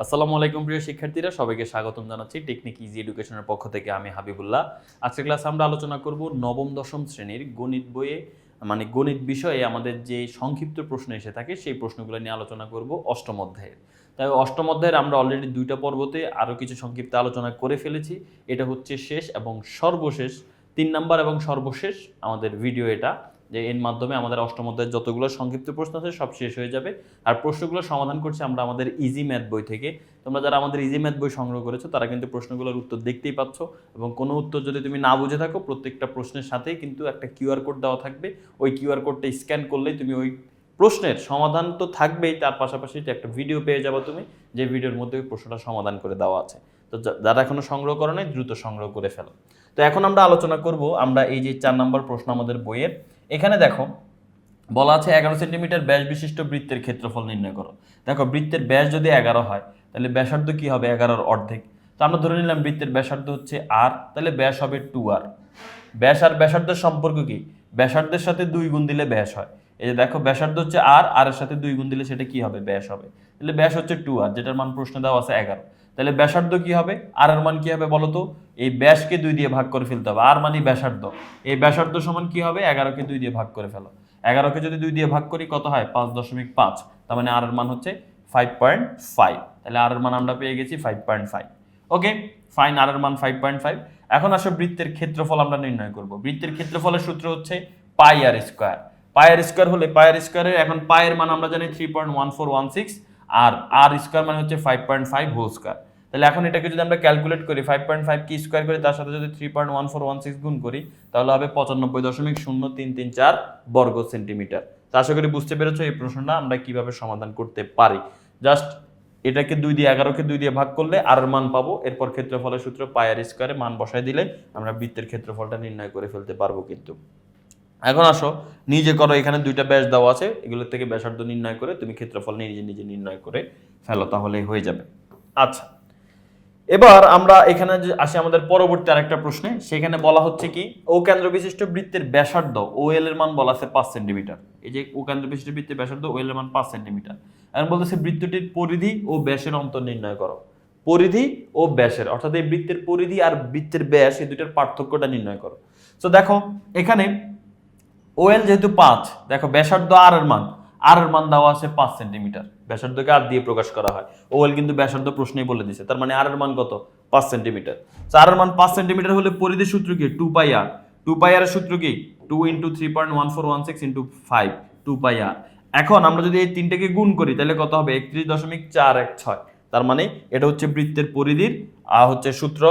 আসসালামু আলাইকুম প্রিয় শিক্ষার্থীরা, সবাইকে স্বাগতম জানাচ্ছি টেকনিক ইজি এডুকেশনের পক্ষ থেকে আমি হাবিবুল্লাহ। আজকের ক্লাসে আমরা আলোচনা করব নবম, দশম শ্রেণির গণিত বইয়ে মানে গণিত বিষয়ে আমাদের যে সংক্ষিপ্ত প্রশ্ন এসে থাকে, সেই প্রশ্নগুলো নিয়ে আলোচনা করব অষ্টম অধ্যায়ের। তাই অষ্টম অধ্যায়ের আমরা অলরেডি দুইটা পর্বতে আরও কিছু সংক্ষিপ্ত আলোচনা করে ফেলেছি। এটা হচ্ছে শেষ এবং সর্বশেষ, তিন নাম্বার এবং সর্বশেষ আমাদের ভিডিও এটা। যে এর মাধ্যমে আমাদের অষ্টম অধ্যায়ের যতগুলো সংক্ষিপ্ত প্রশ্ন আছে, সব শেষ হয়ে যাবে। আর প্রশ্নগুলো সমাধান করছি আমরা আমাদের ইজি ম্যাথ বই থেকে। তোমরা যারা আমাদের ইজি ম্যাথ বই সংগ্রহ করেছ, তারা কিন্তু প্রশ্নগুলোর উত্তর দেখতেই পাচ্ছ। এবং কোনো উত্তর যদি তুমি না বুঝে থাকো, প্রত্যেকটা প্রশ্নের সাথেই কিন্তু একটা কিউআর কোড দেওয়া থাকবে। ওই কিউআর কোডটা স্ক্যান করলেই তুমি ওই প্রশ্নের সমাধান তো থাকবেই, তার পাশাপাশি একটা ভিডিও পেয়ে যাবে তুমি, যে ভিডিওর মধ্যে ওই প্রশ্নটা সমাধান করে দেওয়া আছে। তো যারা এখনও সংগ্রহ করো নাই, দ্রুত সংগ্রহ করে ফেলো। তো এখন আমরা আলোচনা করব, আমরা এই যে চার নম্বর প্রশ্ন আমাদের বইয়ের এখানে দেখো, বলা আছে এগারো সেন্টিমিটার ব্যাস বিশিষ্ট বৃত্তের ক্ষেত্রফল নির্ণয় করো। দেখো, বৃত্তের ব্যাস যদি এগারো হয়, তাহলে ব্যাসার্ধ কি হবে? এগারোর অর্ধেক। তো আমরা ধরে নিলাম বৃত্তের ব্যাসার্ধ হচ্ছে আর তাহলে ব্যাস হবে টু আর ব্যাস আর ব্যাসার্ধের সম্পর্ক কি? ব্যাসার্ধের সাথে দুই গুণ দিলে ব্যাস হয়। এই যে দেখো, ব্যাসার্ধ হচ্ছে আর আর এর সাথে দুই গুণ দিলে সেটা কি হবে? ব্যাস হবে। তাহলে ব্যাস হচ্ছে টু আর যেটার মান প্রশ্ন দেওয়া আছে এগারো। তাহলে ব্যাসার্ধ কি হবে? আর এর মান কি হবে বলো তো? এই ব্যাসকে দুই দিয়ে ভাগ করে ফেলতে হবে। আর মানে ব্যাসার্ধ। এই ব্যাসার্ধ সমান কি হবে? এগারোকে দুই দিয়ে ভাগ করে ফেলো। এগারোকে যদি দুই দিয়ে ভাগ করি, কত হয়? পাঁচ দশমিক পাঁচ। তার মানে আর এর মান হচ্ছে ফাইভ পয়েন্ট ফাইভ তাহলে আর মান আমরা পেয়ে গেছি five point five okay fine আর মান ফাইভ পয়েন্ট ফাইভ এখন আসো বৃত্তের ক্ষেত্রফল আমরা নির্ণয় করব। বৃত্তের ক্ষেত্রফলের সূত্র হচ্ছে পাই আর স্কোয়ার। পায়ের স্কোয়ার হলে পায়ের স্কোয়ারের এখন পায়ের মান আমরা জানি three point one four one six আর আর স্কোয়ার মানে হচ্ছে five point five whole square তাহলে এখন এটাকে যদি আমরা ক্যালকুলেট করি ফাইভ পয়েন্ট ফাইভ কি স্কোয়ার করি, তার সাথে যদি three point one four one six গুণ করি, তাহলে হবে পঁচানব্বই দশমিক শূন্য তিন তিন চার বর্গ সেন্টিমিটার। তো আশা করি বুঝতে পেরেছ এই প্রশ্নটা, আমরা কীভাবে সমাধান করতে পারি। জাস্ট এটাকে দুই দিয়ে এগারোকে দুই দিয়ে ভাগ করলে আর মান পাবো, এরপর ক্ষেত্রফলের সূত্র পায়ের স্কোয়ারে মান বসায় দিলে আমরা বৃত্তের ক্ষেত্রফলটা নির্ণয় করে ফেলতে পারব কিন্তু। এখন আসো, নিজে করো, এখানে দুইটা ব্যাস দেওয়া আছে, এগুলোর থেকে ব্যাসার্ধ নির্ণয় করে তুমি ক্ষেত্রফল নিজে নিজে নির্ণয় করে ফেলো তাহলে হয়ে যাবে। আচ্ছা এবার আমরা এখানে আসি আমাদের পরবর্তী আরেকটা প্রশ্নে, সেখানে বলা হচ্ছে কি ও কেন্দ্র বিশিষ্ট বৃত্তের ব্যাসার্ধ ও এল এর মান বলা আছে পাঁচ সেন্টিমিটার। এই যে ও কেন্দ্র বিশিষ্ট বৃত্তের ব্যাসার্ধ ও এল এর মান পাঁচ সেন্টিমিটার। এখন বলতেছে বৃত্তটির পরিধি ও ব্যাসের অন্তর নির্ণয় করো। পরিধি ও ব্যাসের, অর্থাৎ এই বৃত্তের পরিধি আর বৃত্তের ব্যাস, এই দুইটার পার্থক্যটা নির্ণয় করো। তো দেখো, এখানে ওএল যেহেতু পাঁচ, দেখো ব্যাসার্ধ আর এর মান আর এর মান দেওয়া আছে পাঁচ সেন্টিমিটার। ব্যাসার্ধকে আর দিয়ে প্রকাশ করা হয়। ওয়েল কিন্তু ব্যাসার্ধ প্রশ্নেই বলে দিছে, তার মানে আর এর মান কত? পাঁচ সেন্টিমিটার। আর এর মান পাঁচ সেন্টিমিটার হলে পরিধির সূত্র কি? টু পাই আর। টু পাই আর সূত্র কি? Two into three point one four one six into five, two pi r. এখন আমরা যদি এই তিনটাকে গুণ করি, তাহলে কত হবে? একত্রিশ দশমিক চার এক ছয়। তার মানে এটা হচ্ছে বৃত্তের পরিধির, আর হচ্ছে সূত্র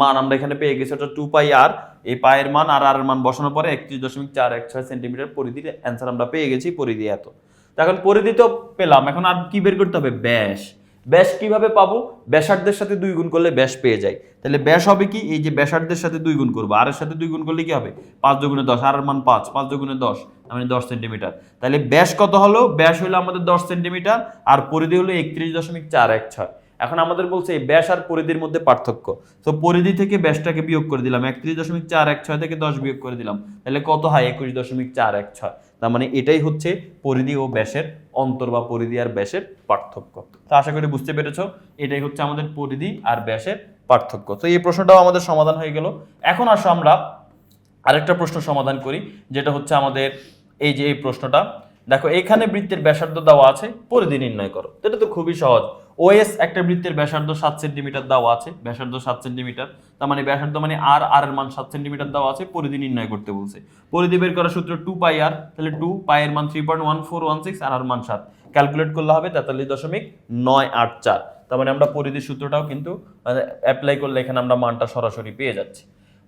মান আমরা এখানে পেয়ে গেছি ওটা টু পাই আর। এই পায়ের মান আর আর মান বসানোর পরে একত্রিশ দশমিক চার এক ছয় সেন্টিমিটার পরিধির অ্যান্সার আমরা পেয়ে গেছি পরিধি এত। এখন পরিধি তো পেলাম। এখন আর কি বের করতে হবে? ব্যাস। ব্যাস কীভাবে পাবো? ব্যাসার্ধের সাথে দুই গুণ করলে ব্যাস পেয়ে যাই। তাহলে ব্যাস হবে কি? এই যে ব্যাসার্ধের সাথে দুই গুণ করব। আর এর সাথে দুই গুণ করলে কি হবে? পাঁচ দুগুণে দশ। আর মান পাঁচ। পাঁচ দুগুণে দশ। মানে দশ সেন্টিমিটার। তাহলে ব্যাস কত হলো? ব্যাস হলো আমাদের দশ সেন্টিমিটার। আর পরিধি হলো একত্রিশ দশমিক চার এক ছয়। এখন আমাদের বলছে ব্যাস আর পরিধির মধ্যে পার্থক্য। তো পরিধি থেকে ব্যাসটাকে বিয়োগ করে দিলাম। একত্রিশ দশমিক চার এক ছয় থেকে দশ বিয়োগ করে দিলাম। তাহলে কত হয়? একুশ দশমিক চার এক ছয়। তার মানে এটাই হচ্ছে পরিধি ও ব্যাসের অন্তর বা পরিধি আর ব্যাসের পার্থক্য। তো আশা করি বুঝতে পেরেছ, এটাই হচ্ছে আমাদের পরিধি আর ব্যাসের পার্থক্য। তো এই প্রশ্নটাও আমাদের সমাধান হয়ে গেল। এখন আসো আমরা আরেকটা প্রশ্ন সমাধান করি, যেটা হচ্ছে আমাদের এই যে এই প্রশ্নটা। দেখো, এখানে বৃত্তের ব্যাসার্ধ দেওয়া আছে, পরিধি নির্ণয় করো। এটা তো খুবই সহজ। ওএস একটা বৃত্তের ব্যাসার্ধ সাত সেন্টিমিটার দেওয়া আছে, ব্যাসার্ধ সাত সেন্টিমিটার, তার মানে ব্যাসার্ধ মানে আর আর এর মান সাত সেন্টিমিটার দেওয়া আছে, পরিধি নির্ণয় করতে বলছে। পরিধি বের করার সূত্র টু পাই আর তাহলে টু পাইয়ের মান three point one four one six আর আর মান সাত। ক্যালকুলেট করলে হবে তেতাল্লিশ দশমিক নয় আট চার। তার মানে আমরা পরিধির সূত্রটাও কিন্তু অ্যাপ্লাই করলে এখানে আমরা মানটা সরাসরি পেয়ে যাচ্ছি।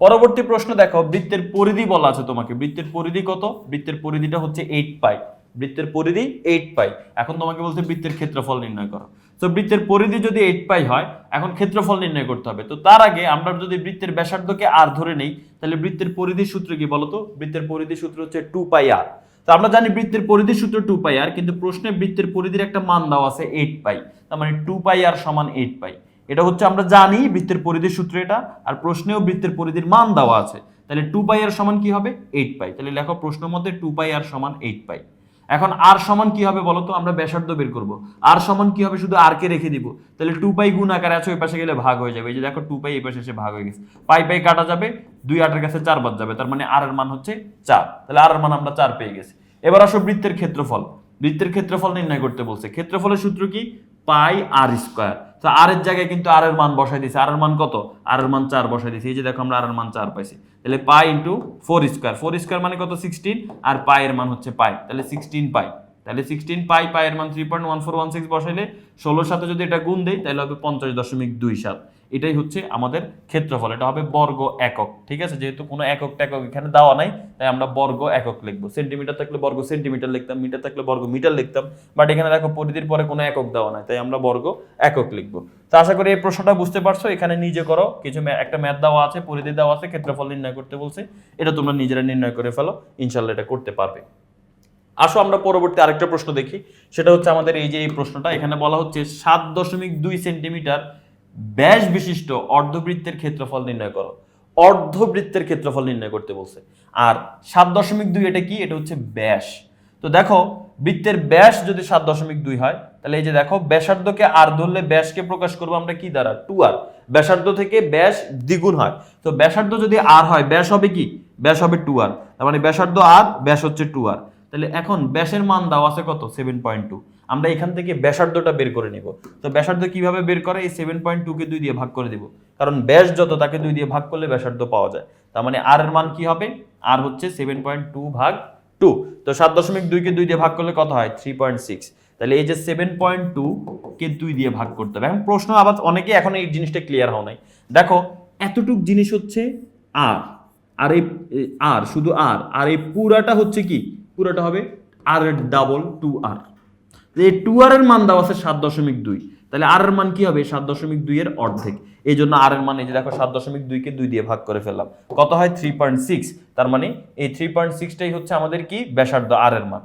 পরবর্তী প্রশ্ন দেখো, বৃত্তের পরিধি বলা আছে তোমাকে। বৃত্তের পরিধি কত? বৃত্তের পরিধিটা হচ্ছে এইট পাই বৃত্তের পরিধি এইট পাই এখন তোমাকে বলছে বৃত্তের ক্ষেত্রফল নির্ণয় করো। তো বৃত্তের পরিধি যদি এইট পাই হয়, এখন ক্ষেত্রফল নির্ণয় করতে হবে। তো তার আগে আমরা যদি বৃত্তের ব্যাসার্ধকে আর ধরে নেই, তাহলে বৃত্তের পরিধি সূত্র কি বলতো? বৃত্তের পরিধি সূত্র হচ্ছে টু পাই আর তো আমরা জানি বৃত্তের পরিধি সূত্র টু পাই আর কিন্তু প্রশ্নে বৃত্তের পরিধির একটা মান দেওয়া আছে এইট পাই তার মানে টু পাই আর সমান এইট পাই এটা হচ্ছে আমরা জানি বৃত্তের পরিধির সূত্র এটা, আর প্রশ্নেও বৃত্তের পরিধির মান দেওয়া আছে। তাহলে টু পাই আর সমান কি হবে? এইট পাই তাহলে লেখো প্রশ্ন মধ্যে টু পাই আর সমান এইট পাই এখন আর সমান কি হবে বলতো আমরা ব্যাসার্ধ বের করব। আর সমান কি হবে? শুধু আর কে রেখে দিব। তাহলে টু পাই গুণ আকারে আছে, ওই পাশে গেলে ভাগ হয়ে যাবে। এই যে দেখো টু পাই এই পাশে এসে ভাগ হয়ে গেছে। পাই পাই কাটা যাবে, দুই আটের কাছে চার বাদ যাবে। তার মানে আর এর মান হচ্ছে চার। তাহলে আর এর মান আমরা চার পেয়ে গেছি। এবার আসো বৃত্তের ক্ষেত্রফল। বৃত্তের ক্ষেত্রফল নির্ণয় করতে বলছে। ক্ষেত্রফলের সূত্র কি? পাই আর স্কোয়ার আর এর জায়গায় কিন্তু আর এর মান বসাই দিয়েছে। আর এর মান কত? আর এর মান চার বসাই দিয়েছে। এই যে দেখো, আমরা আর এর মান চার পাইছি। তাহলে pi into four square four square মানে কত? সিক্সটিন আর পাই এর মান হচ্ছে পাই। তাহলে সিক্সটিন পাই। তাহলে সিক্সটিন পাই পাই এর মান three point one four one six বসাইলে ষোলোর সাথে যদি এটা গুণ দেই, তাহলে হবে পঞ্চাশ দশমিক দুই সাত। এটাই হচ্ছে আমাদের ক্ষেত্রফল। এটা হবে বর্গ একক, ঠিক আছে? যেহেতু কোনো একক টেকক এখানে দেওয়া নাই, তাই আমরা বর্গ একক লিখব। সেন্টিমিটার থাকলে বর্গ সেন্টিমিটার লিখতাম, মিটার থাকলে বর্গ মিটার লিখতাম বাট এখানে দেখো পরিধির পরে কোনো একক দেওয়া নাই, তাই আমরা বর্গ একক লিখব। তো আশা করি এই প্রশ্নটা বুঝতে পারছ, এখানে নিজে করো, কিছু একটা ম্যাথ দেওয়া আছে, পরিধি দেওয়া আছে, ক্ষেত্রফল নির্ণয় করতে বলছে, এটা তোমরা নিজেরা নির্ণয় করে ফেলো ইনশাল্লাহ এটা করতে পারবে। আসো আমরা পরবর্তী আরেকটা প্রশ্ন দেখি, সেটা হচ্ছে আমাদের এই যে এই প্রশ্নটা, এখানে বলা হচ্ছে সাত দশমিক দুই সেন্টিমিটার ব্যাস বিশিষ্ট অর্ধবৃত্তের ক্ষেত্রফল নির্ণয় করো। অর্ধবৃত্তের ক্ষেত্রফল নির্ণয় করতে বলছে। আর সাত দশমিক দুই এটা কি? এটা হচ্ছে ব্যাস। তো দেখো, বৃত্তের ব্যাস যদি সাত দশমিক দুই হয়, তাহলে এই যে দেখো, ব্যাসার্ধকে আর ধরলে ব্যাসকে প্রকাশ করব আমরা কি দ্বারা? Two r. ব্যাসার্ধ থেকে ব্যাস দ্বিগুণ হয়। তো ব্যাসার্ধ যদি আর হয়, ব্যাস হবে কি? ব্যাস হবে টু আর। তার মানে ব্যাসার্ধ আর, ব্যাস হচ্ছে টু আর। তাহলে এখন ব্যাসের মান দাও আছে কত? Seven point two. আমরা এখান থেকে ব্যাসার্ধটা বের করে নিব। তো ব্যাসার্ধ কীভাবে বের করে? এই সেভেন পয়েন্ট টুকে দুই দিয়ে ভাগ করে দিব। কারণ ব্যাস যত, তাকে দুই দিয়ে ভাগ করলে ব্যাসার্ধ পাওয়া যায়। তার মানে আর এর মান কি হবে? আর হচ্ছে সেভেন পয়েন্ট টু ভাগ টু তো সাত দশমিক দুইকে দুই দিয়ে ভাগ করলে কত হয়? থ্রি পয়েন্ট সিক্স তাহলে এই যে সেভেন পয়েন্ট টু কে দুই দিয়ে ভাগ করতে হবে। এখন প্রশ্ন আবার অনেকে এখন এই জিনিসটা ক্লিয়ার হও নাই। দেখো, এতটুক জিনিস হচ্ছে আর আর এই আর শুধু আর আর এই পুরাটা হচ্ছে কি? পুরাটা হবে আর ডাবল টু আর এই টু আর এর মান দেওয়া আছে সাত দশমিক দুই, তাহলে আর এর মান কি হবে? সাত দশমিক দুই এর অর্ধেক। এই জন্য আর এর মান যে দেখো, সাত দশমিক দুইকে দুই দিয়ে ভাগ করে ফেললাম। কত হয়? থ্রি পয়েন্ট সিক্স তার মানে এই থ্রি পয়েন্ট সিক্সটাই হচ্ছে আমাদের কি? ব্যাসার্ধ আর এর মান।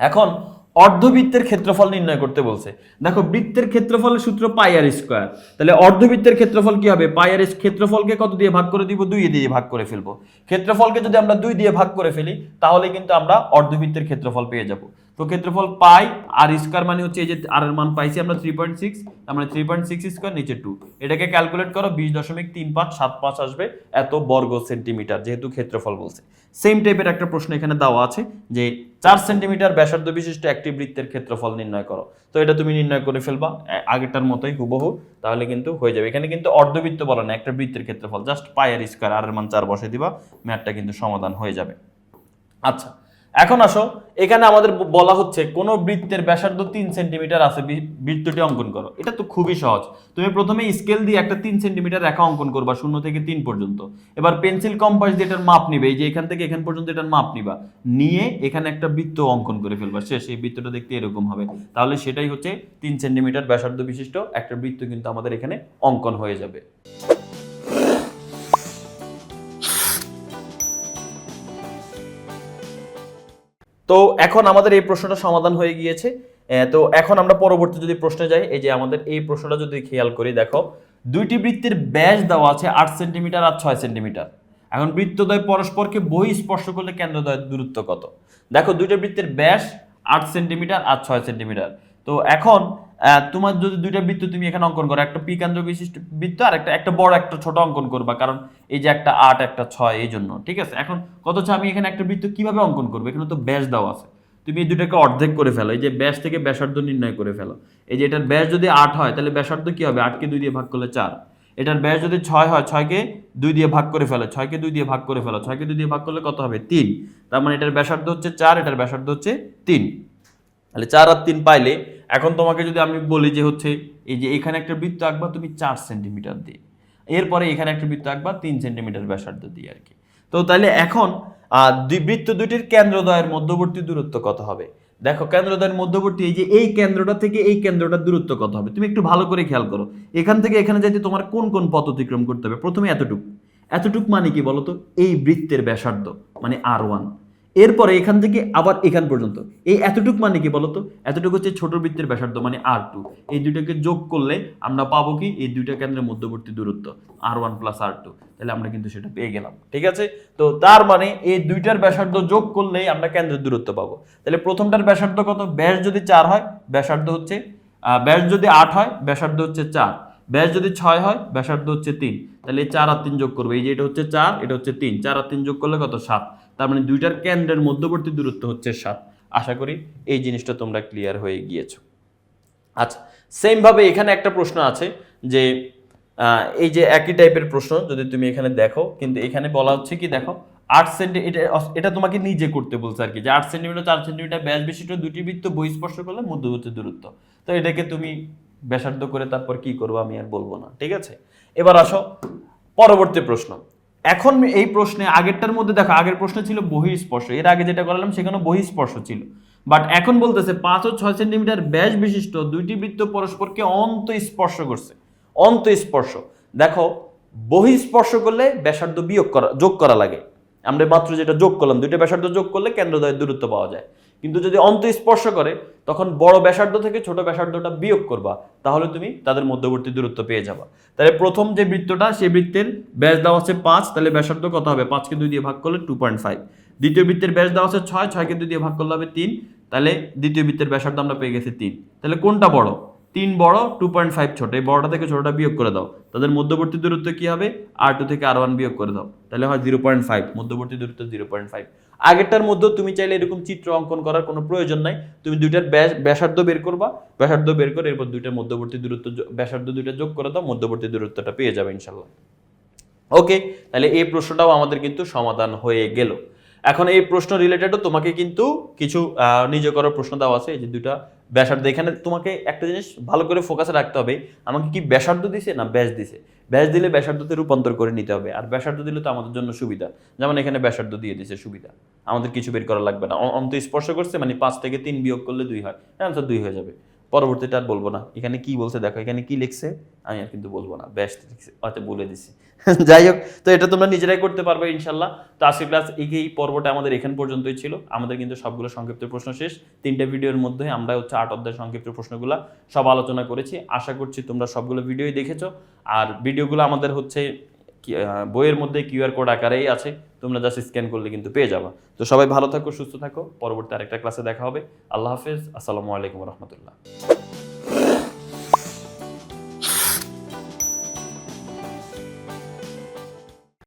এখন অর্ধবৃত্তের ক্ষেত্রফল নির্ণয় করতে বলছে। দেখো, বৃত্তের ক্ষেত্রফলের সূত্র পাই আর স্কোয়ার। তাহলে অর্ধবৃত্তের ক্ষেত্রফল কি হবে? পাই আর ক্ষেত্রফলকে কত দিয়ে ভাগ করে দিব? দুই দিয়ে ভাগ করে ফেলব। ক্ষেত্রফলকে যদি আমরা দুই দিয়ে ভাগ করে ফেলি, তাহলে কিন্তু আমরা অর্ধবৃত্তের ক্ষেত্রফল পেয়ে যাব। তো ক্ষেত্রফল পাই, আর স্কোয়ার মানে হচ্ছে এই যে আর এর মান পাইছি আমরা থ্রি পয়েন্ট সিক্স তার মানে থ্রি পয়েন্ট সিক্স স্কোয়ার নিচে টু এটাকে ক্যালকুলেট করো, বিশ দশমিক তিন পাঁচ সাত পাঁচ আসবে এত বর্গ সেন্টিমিটার, যেহেতু ক্ষেত্রফল বলছে। সেম টাইপের একটা প্রশ্ন এখানে দেওয়া আছে যে চার সেন্টিমিটার ব্যাসার্ধ বিশিষ্ট একটি বৃত্তের ক্ষেত্রফল নির্ণয় করো। তো এটা তুমি নির্ণয় করে ফেলবা আগেরটার মতোই হুবহু, তাহলে কিন্তু হয়ে যাবে। এখানে কিন্তু অর্ধবৃত্ত বলা না একটা বৃত্তের ক্ষেত্রফল। জাস্ট পায়ের স্কোয়ার আর মান চার বসে দিবা ম্যাথটা কিন্তু সমাধান হয়ে যাবে। আচ্ছা এখন আসো, এখানে আমাদের বলা হচ্ছে কোন বৃত্তের ব্যাসার্ধ তিন সেন্টিমিটার আছে বৃত্তটি অঙ্কন করো। এটা তো খুবই সহজ। তুমি প্রথমে স্কেল দিয়ে একটা তিন সেন্টিমিটার রেখা অঙ্কন করবা, শূন্য থেকে তিন পর্যন্ত। এবার পেন্সিল কম্পাস দিয়ে এটার মাপ নিবে, এই যে এখান থেকে এখান পর্যন্ত এটার মাপ নিবা। নিয়ে এখানে একটা বৃত্ত অঙ্কন করে ফেলবা, শেষ, এই বৃত্তটা দেখতে এরকম হবে। তাহলে সেটাই হচ্ছে তিন সেন্টিমিটার ব্যাসার্ধ বিশিষ্ট, একটা বৃত্ত কিন্তু আমাদের এখানে অঙ্কন হয়ে যাবে। তো এখন আমাদের এই প্রশ্নটা সমাধান হয়ে গিয়েছে। তো এখন আমরা পরবর্তী যদি প্রশ্নে যাই, এই যে আমাদের এই প্রশ্নটা যদি খেয়াল করি, দেখো, দুইটি বৃত্তের ব্যাস দেওয়া আছে আট সেন্টিমিটার আর ছয় সেন্টিমিটার। এখন বৃত্তদয় পরস্পরকে বহি স্পর্শ করলে কেন্দ্রদ্বয়ের দূরত্ব কত? দেখো, দুইটা বৃত্তের ব্যাস আট সেন্টিমিটার আর ছয় সেন্টিমিটার। তো এখন তোমার যদি দুইটা বৃত্ত তুমি এখানে অঙ্কন করো, একটা পি কেন্দ্র বিশিষ্ট বৃত্ত আর একটা একটা বড়, একটা ছোট অঙ্কন করবা, কারণ এই যে একটা আট, একটা ছয়, এই জন্য, ঠিক আছে? এখন কত হচ্ছে? আমি এখানে একটা বৃত্ত কীভাবে অঙ্কন করব? এখানে তো ব্যাস দেওয়া আছে। তুমি এই দুটাকে অর্ধেক করে ফেলো, এই যে ব্যাস থেকে ব্যাসার্ধ নির্ণয় করে ফেলো। এই যে এটার ব্যাস যদি আট হয়, তাহলে ব্যাসার্ধ কি হবে? আটকে দুই দিয়ে ভাগ করলে চার। এটার ব্যাস যদি ছয় হয়, ছয়কে দুই দিয়ে ভাগ করে ফেলো, ছয়কে দুই দিয়ে ভাগ করে ফেলো, ছয়কে দুই দিয়ে ভাগ করলে কত হবে? তিন। তার মানে এটার ব্যাসার্ধ হচ্ছে চার, এটার ব্যাসার্ধ হচ্ছে তিন। তাহলে চার আর তিন পাইলে, এখন তোমাকে যদি আমি বলি যে হচ্ছে, এই যে এখানে একটা বৃত্ত আঁকবা, তুমি চার সেন্টিমিটার দিয়ে। এরপরে এখানে একটা বৃত্ত আঁকবা, তিন সেন্টিমিটার ব্যাসার্ধ দিয়ে আর কি। তো তাহলে এখন বৃত্ত দুটির কেন্দ্রদয়ের মধ্যবর্তী দূরত্ব কত হবে? দেখো কেন্দ্রদয়ের মধ্যবর্তী, এই যে এই কেন্দ্রটা থেকে এই কেন্দ্রটার দূরত্ব কত হবে? তুমি একটু ভালো করে খেয়াল করো। এখান থেকে এখানে যাইতে তোমার কোন কোন পথ অতিক্রম করতে হবে? প্রথমে এতটুকু। এতটুক মানে কি বলতো? এই বৃত্তের ব্যাসার্ধ মানে আর ওয়ান। এরপরে এখান থেকে আবার এখান পর্যন্ত। এই এতটুক মানে কি বলতো? এতটুকু হচ্ছে ছোট বৃত্তের ব্যাসার্ধ মানে আর টু এই দুইটাকে যোগ করলে আমরা পাবো কি? এই দুইটা কেন্দ্রের মধ্যবর্তী দূরত্ব r one plus r two তাহলে আমরা কিন্তু সেটা পেয়ে গেলাম, ঠিক আছে? তো তার মানে এই দুইটার ব্যাসার্ধ যোগ করলেই আমরা কেন্দ্রের দূরত্ব পাবো। তাহলে প্রথমটার ব্যাসার্ধ কত? ব্যাস যদি চার হয়, ব্যাসার্ধ হচ্ছে ব্যাস যদি আট হয়, ব্যাসার্ধ হচ্ছে চার। ব্যাস যদি ছয় হয়, ব্যাসার্ধ হচ্ছে তিন। তাহলে চার আর তিন যোগ করব। এই যে এটা হচ্ছে চার, এটা হচ্ছে তিন। চার আর তিন যোগ করলে কত? সাত। তার মানে দুইটার কেন্দ্রের মধ্যবর্তী দূরত্ব হচ্ছে সাত। আশা করি এই জিনিসটা তোমরা ক্লিয়ার হয়ে গিয়েছো। আচ্ছা সেম ভাবে এখানে একটা প্রশ্ন আছে যে এই যে একই টাইপের প্রশ্ন যদি তুমি এখানে দেখো, কিন্তু এখানে বলা হচ্ছে কি, দেখো, আট সেন্টিমিটার এটা এটা তোমাকে নিজে করতে বলছে আর কি, যে আট সেন্টিমিটার, চার সেন্টিমিটার ব্যাস বিশিষ্ট দুটি বৃত্ত বহিঃস্পর্শ করলে মধ্যবর্তী দূরত্ব। তো এটাকে তুমি ব্যাসার্ধ করে তারপর কি করব আমি আর বলব না, ঠিক আছে? এবার আসো, পরবর্তী প্রশ্ন। এখন এই প্রশ্নে, আগেরটার মধ্যে দেখো, আগের প্রশ্ন ছিল বহিঃস্পর্শ। এর আগে যেটা করালাম সেখানে বহিঃস্পর্শ ছিল। বাট এখন বলতেছে পাঁচ ও ছয় সেন্টিমিটার ব্যাস বিশিষ্ট দুইটি বৃত্ত পরস্পরকে অন্ত স্পর্শ করছে। অন্ত স্পর্শ দেখো, বহিঃস্পর্শ করলে ব্যাসার্ধ বিয়োগ করা, যোগ করা লাগে। আমরা মাত্র যেটা যোগ করলাম, দুইটা ব্যাসার্ধ যোগ করলে কেন্দ্রদ্বয়ের দূরত্ব পাওয়া যায়। কিন্তু যদি অন্ত স্পর্শ করে, তখন বড় ব্যাসার্ধ থেকে ছোট ব্যাসার্ধটা বিয়োগ করবা, তাহলে তুমি তাদের মধ্যবর্তী দূরত্ব পেয়ে যাবা। তাহলে প্রথম যে বৃত্তটা, সেই বৃত্তের ব্যাস দেওয়া আছে পাঁচ, তাহলে ব্যাসার্ধ কত হবে? পাঁচকে দুই দিয়ে ভাগ করলে টু পয়েন্ট ফাইভ দ্বিতীয় বৃত্তের ব্যাস দেওয়া আছে ছয় ছয়কে দুই দিয়ে ভাগ করলে হবে তিন, তাহলে দ্বিতীয় বৃত্তের ব্যাসার্ধ আমরা পেয়ে গেছি তিন। তাহলে কোনটা বড়? তিন বড় টু পয়েন্ট ফাইভ ছোট। এই বড়টা থেকে ছোটটা বিয়োগ করে দাও। তাদের মধ্যবর্তী দূরত্ব কি হবে? আর টু থেকে আর ওয়ান বিয়োগ করে দাও। তাহলে হয় জিরো পয়েন্ট ফাইভ মধ্যবর্তী দূরত্ব জিরো পয়েন্ট ফাইভ আগেরটার মধ্যে তুমি চাইলে এরকম চিত্র অঙ্কন করার কোনো প্রয়োজন নাই। তুমি দুইটার ব্যাস- ব্যাসার্ধ বের করবা, ব্যাসার্ধ বের করে এরপর দুইটার মধ্যবর্তী দূরত্ব ব্যাসার্ধ দুইটা যোগ করে দাও, মধ্যবর্তী দূরত্বটা পেয়ে যাবে ইনশাল্লাহ। ওকে, তাহলে এই প্রশ্নটাও আমাদের কিন্তু সমাধান হয়ে গেল। এখন এই প্রশ্ন রিলেটেডও তোমাকে কিন্তু কিছু নিজে করার প্রশ্ন দেওয়া আছে, এই যে দুইটা ব্যাসার্ধ, এখানে তোমাকে একটা জিনিস ভালো করে ফোকাসে রাখতে হবে, আমাকে কি ব্যাসার্ধ দিছে না ব্যাস দিছে? ব্যাস দিলে ব্যাসার্ধতে রূপান্তর করে নিতে হবে, আর ব্যাসার্ধ দিলে তো আমাদের জন্য সুবিধা। যেমন এখানে ব্যাসার্ধ দিয়ে দিছে, সুবিধা। আমাদের কিছু বের করা লাগবে না। অন্ত স্পর্শ করছে মানে পাঁচ থেকে তিন বিয়োগ করলে দুই হয়। অ্যান্সার দুই হয়ে যাবে। পরবর্তীটা আর বলব না। এখানে কি বলছে দেখো, এখানে কি লিখছে? আমি আর কিন্তু বলব না। ব্যাস লিখছে আচ্ছা বলে দিছি। যাই হোক, তো এটা তোমরা নিজেরাই করতে পারবে ইনশাল্লাহ। তো আজকের ক্লাস এই পর্বটা আমাদের এখান পর্যন্তই ছিল। আমাদের কিন্তু সবগুলো সংক্ষিপ্ত প্রশ্ন শেষ। তিনটা ভিডিওর মধ্যে আমরা হচ্ছে আট অধ্যায় সংক্ষিপ্ত প্রশ্নগুলো সব আলোচনা করেছি। আশা করছি তোমরা সবগুলো ভিডিওই দেখেছ। আর ভিডিওগুলো আমাদের হচ্ছে বইয়ের মধ্যে কিউআর কোড আকারেই আছে। তোমরা জাস্ট স্ক্যান করলে কিন্তু পেয়ে যাবে। তো সবাই ভালো থাকো, সুস্থ থাকো। পরবর্তী আরেকটা ক্লাসে দেখা হবে। আল্লাহ হাফেজ। আসসালামু আলাইকুম রহমতুল্লাহ।